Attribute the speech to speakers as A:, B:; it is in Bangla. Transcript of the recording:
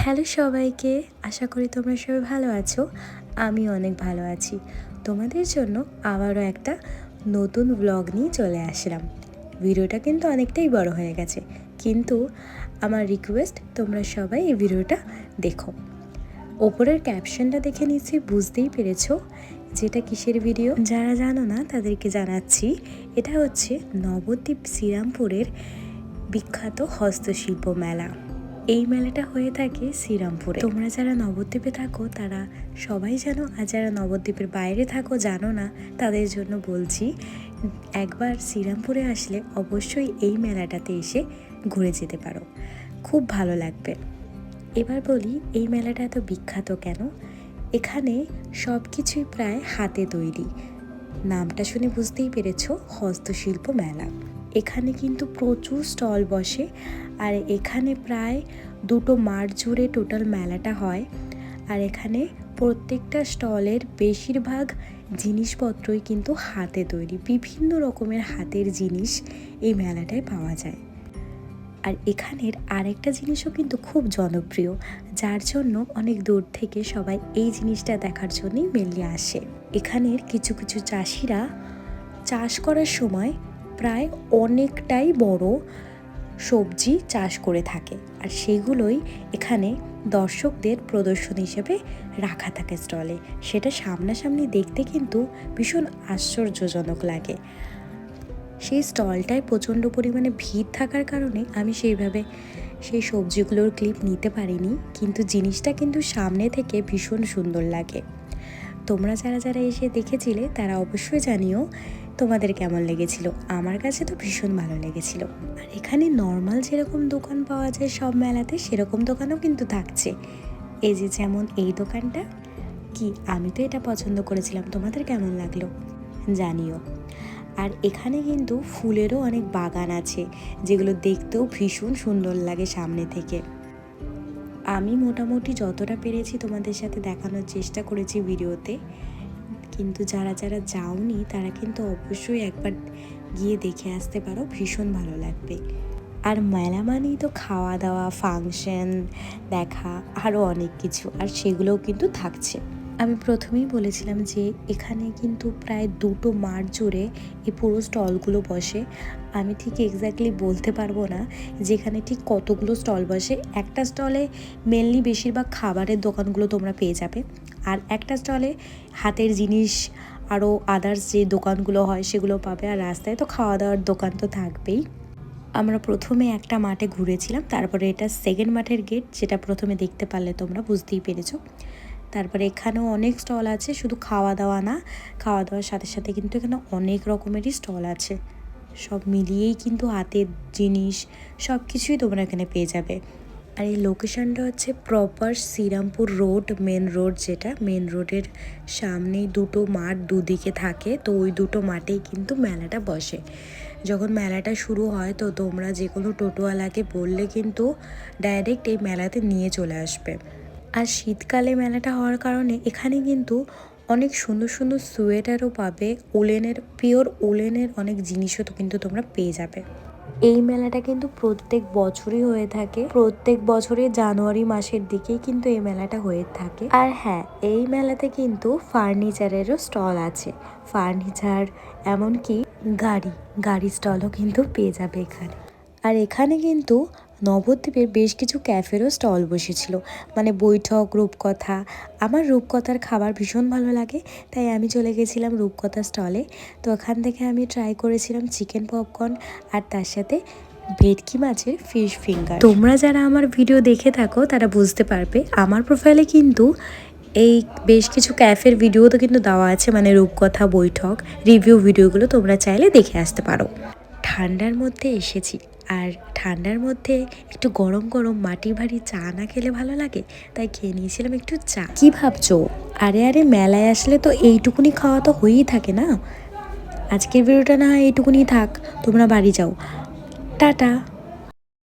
A: হ্যালো সবাইকে, আশা করি তোমরা সবাই ভালো আছো। আমি অনেক ভালো আছি। তোমাদের জন্য আবারও একটা নতুন ব্লগ নিয়ে চলে আসলাম। ভিডিওটা কিন্তু অনেকটাই বড় হয়ে গেছে, কিন্তু আমার রিকোয়েস্ট তোমরা সবাই এই ভিডিওটা দেখো। ওপরের ক্যাপশনটা দেখে নিশ্চয়ই বুঝতেই পেরেছ যেটা কিসের ভিডিও যারা জানো না, তাদেরকে জানাচ্ছি, এটা হচ্ছে নবদ্বীপ শ্রীরামপুরের বিখ্যাত হস্তশিল্প মেলা। এই মেলাটা হয়ে থাকে শ্রীরামপুরে। তোমরা যারা নবদ্বীপে থাকো, তারা সবাই জানো, আর যারা নবদ্বীপের বাইরে থাকো জানো না, তাদের জন্য বলছি, একবার শ্রীরামপুরে আসলে অবশ্যই এই মেলাটাতে এসে ঘুরে যেতে পারো। খুব ভালো লাগবে। এবার বলি, এই মেলাটা এত বিখ্যাত কেন? এখানে সব কিছুই প্রায় হাতে তৈরি। নামটা শুনে বুঝতেই পেরেছ, হস্তশিল্প মেলা। এখানে কিন্তু প্রচুর স্টল বসে আর এখানে প্রায় দুটো মাঠ জুড়ে টোটাল মেলাটা হয়। আর এখানে প্রত্যেকটা স্টলের বেশিরভাগ জিনিসপত্রই কিন্তু হাতে তৈরি। বিভিন্ন রকমের হাতের জিনিস এই মেলাটায় পাওয়া যায়। আর এখানের আরেকটা জিনিসও কিন্তু খুব জনপ্রিয়, যার জন্য অনেক দূর থেকে সবাই এই জিনিসটা দেখার জন্যই মেনলি আসে। এখানের কিছু কিছু চাষিরা চাষ করার সময় প্রায় অনেকটাই বড় সবজি চাষ করে থাকে। আর সেগুলোই এখানে দর্শকদের প্রদর্শন হিসেবে রাখা থাকে স্টলে। সেটা সামনাসামনি দেখতে কিন্তু ভীষণ আশ্চর্যজনক লাগে। সেই স্টলটায় প্রচণ্ড পরিমাণে ভিড় থাকার কারণে আমি সেইভাবে সেই সবজিগুলোর ক্লিপ নিতে পারিনি। কিন্তু জিনিসটা কিন্তু সামনে থেকে ভীষণ সুন্দর লাগে। তোমরা যারা যারা এসে দেখেছিলে তারা অবশ্যই জানিও তোমাদের কেমন লেগেছিল? আমার কাছে তো ভীষণ ভালো লেগেছিল। আর এখানে নর্মাল যেরকম দোকান পাওয়া যায় সব মেলাতে, সেরকম দোকানও কিন্তু থাকছে। এই যে যেমন এই দোকানটা, কি আমি তো এটা পছন্দ করেছিলাম। তোমাদের কেমন লাগল? জানিও। আর এখানে কিন্তু ফুলেরও অনেক বাগান আছে, যেগুলো দেখতেও ভীষণ সুন্দর লাগে সামনে থেকে। আমি মোটামুটি যতটা পেরেছি তোমাদের সাথে দেখানোর চেষ্টা করেছি ভিডিওতে। কিন্তু যারা যারা যাওনি তারা কিন্তু অবশ্যই একবার গিয়ে দেখে আসতে পারো, ভীষণ ভালো লাগবে। আর মেলা মানেই তো খাওয়া দাওয়া ফাংশন দেখা আরও অনেক কিছু, আর সেগুলোও কিন্তু থাকছে। আমি প্রথমেই বলেছিলাম যে এখানে কিন্তু প্রায় দুটো মাঠ জুড়ে এই পুরো স্টলগুলো বসে। আমি ঠিক এক্স্যাক্টলি বলতে পারব না যেখানে ঠিক কতগুলো স্টল বসে। একটা স্টলে মেনলি বেশিরভাগ খাবারের দোকানগুলো তোমরা পেয়ে যাবে। আর একটা স্টলে হাতের জিনিস আরও আদার্স যে দোকানগুলো হয় সেগুলো পাবে। আর রাস্তায় তো খাওয়া দাওয়ার দোকান তো থাকবেই। আমরা প্রথমে একটা মাঠে ঘুরেছিলাম, তারপরে এটা সেকেন্ড মাঠের গেট যেটা প্রথমে দেখতে পারলে তোমরা বুঝতেই পেরেছ। তারপরে এখানেও অনেক স্টল আছে, শুধু খাওয়া দাওয়া না খাওয়া দাওয়ার সাথে সাথে কিন্তু এখানে অনেক রকমেরই স্টল আছে। সব মিলিয়েই কিন্তু হাতের জিনিস সব কিছুই তোমরা এখানে পেয়ে যাবে। আর এই লোকেশনটা হচ্ছে proper Srirampur road main road যেটা মেন রোডের সামনেই দুটো মাঠ দুদিকে থাকে, তো ওই দুটো মাঠেই কিন্তু মেলাটা বসে। যখন মেলাটা শুরু হয়, তো তোমরা যে কোনো টোটোওয়ালাকে বললে কিন্তু ডাইরেক্ট এই মেলাতে নিয়ে চলে আসবে। আর শীতকালে মেলাটা হওয়ার কারণে এখানে কিন্তু অনেক সুন্দর সুন্দর সোয়েটারও পাবে, ওলেনের, পিওর ওলেনের অনেক জিনিসও তো কিন্তু তোমরা পেয়ে যাবে। এই মেলাটা কিন্তু প্রত্যেক বছরই হয়ে থাকে। প্রত্যেক বছরে জানুয়ারি মাসের দিকেই কিন্তু এই মেলাটা হয়ে থাকে। আর হ্যাঁ এই মেলাতে কিন্তু ফার্নিচারেরও স্টল আছে। ফার্নিচার, এমনকি গাড়ি গাড়ি স্টলও কিন্তু পেয়ে যাবে এখানে। আর এখানে কিন্তু নবদ্বীপের বেশ কিছু ক্যাফেরও স্টল বসেছিল। মানে বৈঠক, রূপকথা। আমার রূপকথার খাবার ভীষণ ভালো লাগে, তাই আমি চলে গেছিলাম রূপকথা স্টলে। তো ওখান থেকে আমি ট্রাই করেছিলাম চিকেন পপকর্ন আর তার সাথে ভেটকি মাছের ফিশ ফিঙ্গার তোমরা যারা আমার ভিডিও দেখে থাকো, তারা বুঝতে পারবে, আমার প্রোফাইলে কিন্তু এই বেশ কিছু ক্যাফের ভিডিও তো কিন্তু দেওয়া আছে মানে রূপকথা, বৈঠক রিভিউ ভিডিওগুলো তোমরা চাইলে দেখে আসতে পারো। ঠান্ডার মধ্যে এসেছি। আর ঠান্ডার মধ্যে একটু গরম গরম মাটি ভারী চা না খেলে ভালো লাগে? তাই খেয়ে নিয়েছিলাম একটু চা। কি ভাবছ? আরে আরে মেলায় আসলে তো এইটুকুনি খাওয়া তো হয়েই থাকে না? আজকের ভিডিওটা না এইটুকুনি থাক, তোমরা বাড়ি যাও। টাটা।